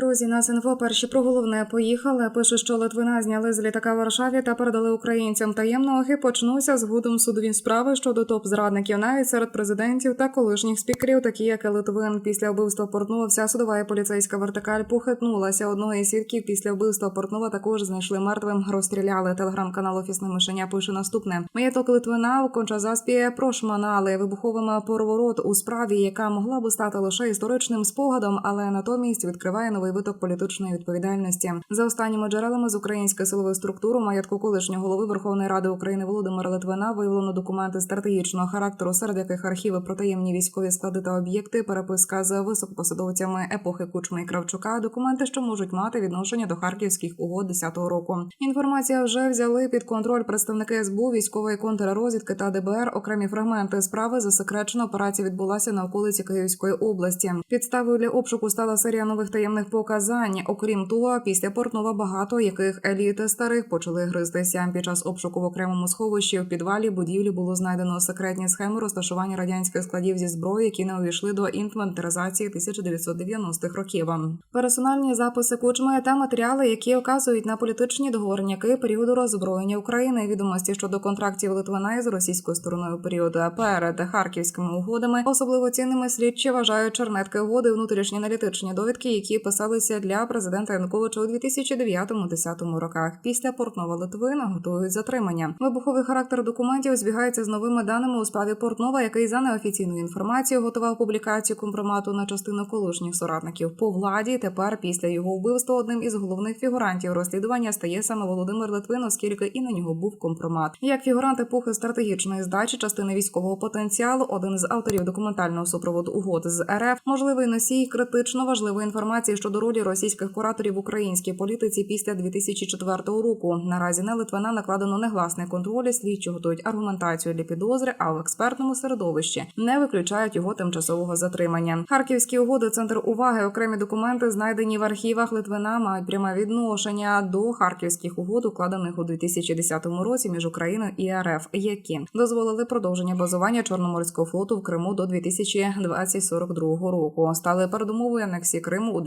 Друзі, нас інфо перші про головне поїхали. Пише, що Литвина зняли з літака Варшаві та передали українцям. Таємноги почнуться згодом судові справи щодо топ-зрадників, навіть серед президентів та колишніх спікерів, такі як і Литвин. Після вбивства Портнова вся судова і поліцейська вертикаль похитнулася. Одного із свідків після вбивства Портнова також знайшли мертвим. Розстріляли. Телеграм-канал Офісне мишеня пише наступне: Маєток Литвина у Кончазаспі прошманали вибуховим поворот у справі, яка могла би стати лише історичним спогадом, але натомість відкриває новий виток політичної відповідальності. За останніми джерелами з української силової структури маєтку колишнього голови Верховної Ради України Володимира Литвина виявлено документи стратегічного характеру, серед яких архіви про таємні військові склади та об'єкти, переписка з високопосадовцями епохи Кучми і Кравчука, документи, що можуть мати відношення до харківських угод 10-го року. Інформація вже взяли під контроль представники СБУ, військової контррозвідки та ДБР. Окремі фрагменти справи засекречена операція відбулася на околиці Київської області. Підставою для обшуку стала серія нових таємних показань. Окрім того, після Портнова багато яких еліти старих почали гризтися. Під час обшуку в окремому сховищі в підвалі будівлі було знайдено секретні схеми розташування радянських складів зі зброї, які не увійшли до інвентаризації 1990-х років. Персональні записи кучми та матеріали, які вказують на політичні договорняки періоду роззброєння України. Відомості щодо контрактів Литвина із російською стороною періоду перед харківськими угодами. Особливо цінними слідчі вважають чернетки угоди, внутрішні аналітичні довідки, які писалися для президента Януковича у 2009-2010 роках. Після Портнова Литвина готують затримання. Вибуховий характер документів збігається з новими даними у справі Портнова, який за неофіційною інформацією готував публікацію компромату на частину колишніх соратників по владі. Тепер після його вбивства одним із головних фігурантів розслідування стає саме Володимир Литвин, оскільки і на нього був компромат. Як фігурант епохи стратегічної здачі частини військового потенціалу, один з авторів документального супроводу угод з РФ, можливий носій критично важливої інформації щодо ролі російських кураторів в українській політиці після 2004 року. Наразі на Литвина накладено негласний контроль. Слідчі готують аргументацію для підозри, а в експертному середовищі не виключають його тимчасового затримання. Харківські угоди, центр уваги, окремі документи, знайдені в архівах Литвина, мають пряме відношення до харківських угод, укладених у 2010 році між Україною і РФ, які дозволили продовження базування Чорноморського флоту в Криму до 2042 року. Стали передумовою анексії Криму у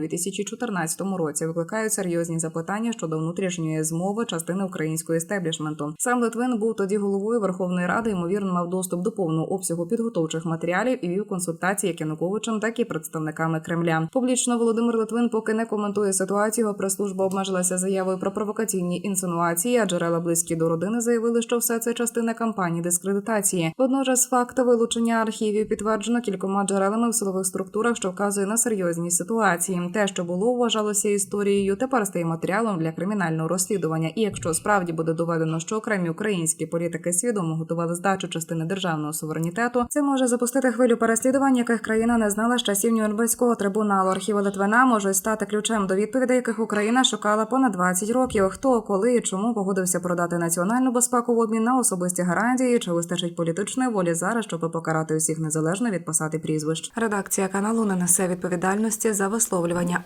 2014 році. Викликають серйозні запитання щодо внутрішньої змови частини українського естеблішменту. Сам Литвин був тоді головою Верховної Ради. Ймовірно, мав доступ до повного обсягу підготовчих матеріалів і вів консультації як Януковичем, так і представниками Кремля. Публічно Володимир Литвин поки не коментує ситуацію. Його прес-служба обмежилася заявою про провокаційні інсинуації. А джерела близькі до родини заявили, що все це частина кампанії дискредитації. Водночас факт вилучення архівів підтверджено кількома джерелами в силових структурах, що вказує на серйозні ситуації. Те, що було вважалося історією, тепер стає матеріалом для кримінального розслідування. І якщо справді буде доведено, що окремі українські політики свідомо готували здачу частини державного суверенітету, це може запустити хвилю переслідувань, яких країна не знала з часів Нюрнберзького трибуналу. Архіви Литвина можуть стати ключем до відповідей, яких Україна шукала понад 20 років. Хто, коли і чому погодився продати національну безпеку в обмін на особисті гарантії, чи вистачить політичної волі зараз, щоб покарати усіх незалежно від посади прізвищ. Редакція каналу не несе відповідальності за висловлювання